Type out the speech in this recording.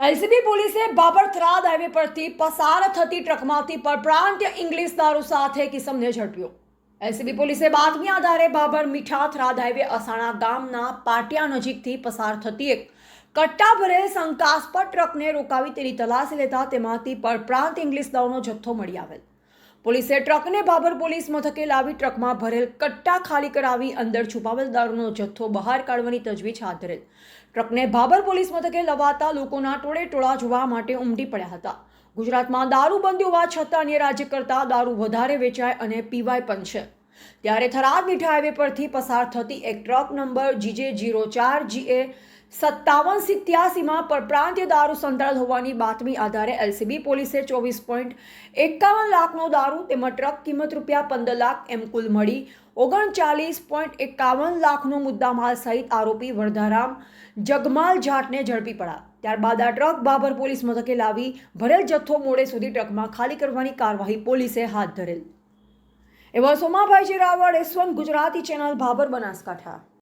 LCB પોલીસે બાબરથરાદ highway પરથી પસાર થતી ટ્રકમાંથી પરપ્રાંત ઇંગ્લિશ દારૂ સાથે કિસમને ઝડપ્યો. એલસીબી પોલીસે બાતમી આધારે બાબર મીઠા થરાદ હાઈવે અસાણા ગામના પાટિયા નજીકથી પસાર થતી એક કટ્ટા ભરે શંકાસ્પદ ટ્રકને રોકાવી તેની તલાશી લેતા તેમાંથી પરપ્રાંત ઇંગ્લિશ દારૂનો જથ્થો મળી આવેલ. પોલીસે ટ્રકને બાબર પોલીસ મથકે લાવી ટ્રકમાં ભરેલ કટ્ટા ખાલી કરાવી અંદર છુપાવેલ દારૂનો જથ્થો બહાર કાઢવાની તજવીજ હાથ ધરેલ. ટ્રકને બાબર પોલીસ મથકે લવાતા લોકોના ટોળે ટોળા જોવા માટે ઉમટી પડ્યા હતા. ગુજરાતમાં દારૂ બંધ હોવા છતાં અન્ય રાજ્ય કરતાં દારૂ વધારે વેચાય અને પીવાય પણ છે. ત્યારે થરાદ મીઠા હાઈવે પરથી પસાર થતી એક ટ્રક નંબર જીજે જીરો ચાર જીએ સત્તાવન સિત્યાસીમાં પરપ્રાંતીય દારૂ સંતાડેલ હોવાની બાતમી આધારે એલસીબી પોલીસે ચોવીસ પોઈન્ટ એકાવન લાખનો દારૂ તેમજ ટ્રક કિંમત રૂપિયા પંદર લાખ એમ કુલ મળી ઓગણચાલીસ પોઈન્ટ એકાવન લાખનો મુદ્દામાલ સહિત આરોપી વરધારામ જગમાલ જાટને ઝડપી પડ્યા. ત્યારબાદ આ ટ્રક બાબર પોલીસ મથકે લાવી ભરેલ જથ્થો મોડે સુધી ટ્રકમાં ખાલી કરવાની કાર્યવાહી પોલીસે હાથ ધરેલ. એવા સોમાભાઈજી Raval S one Gujarati channel Bhabhar Banaskantha.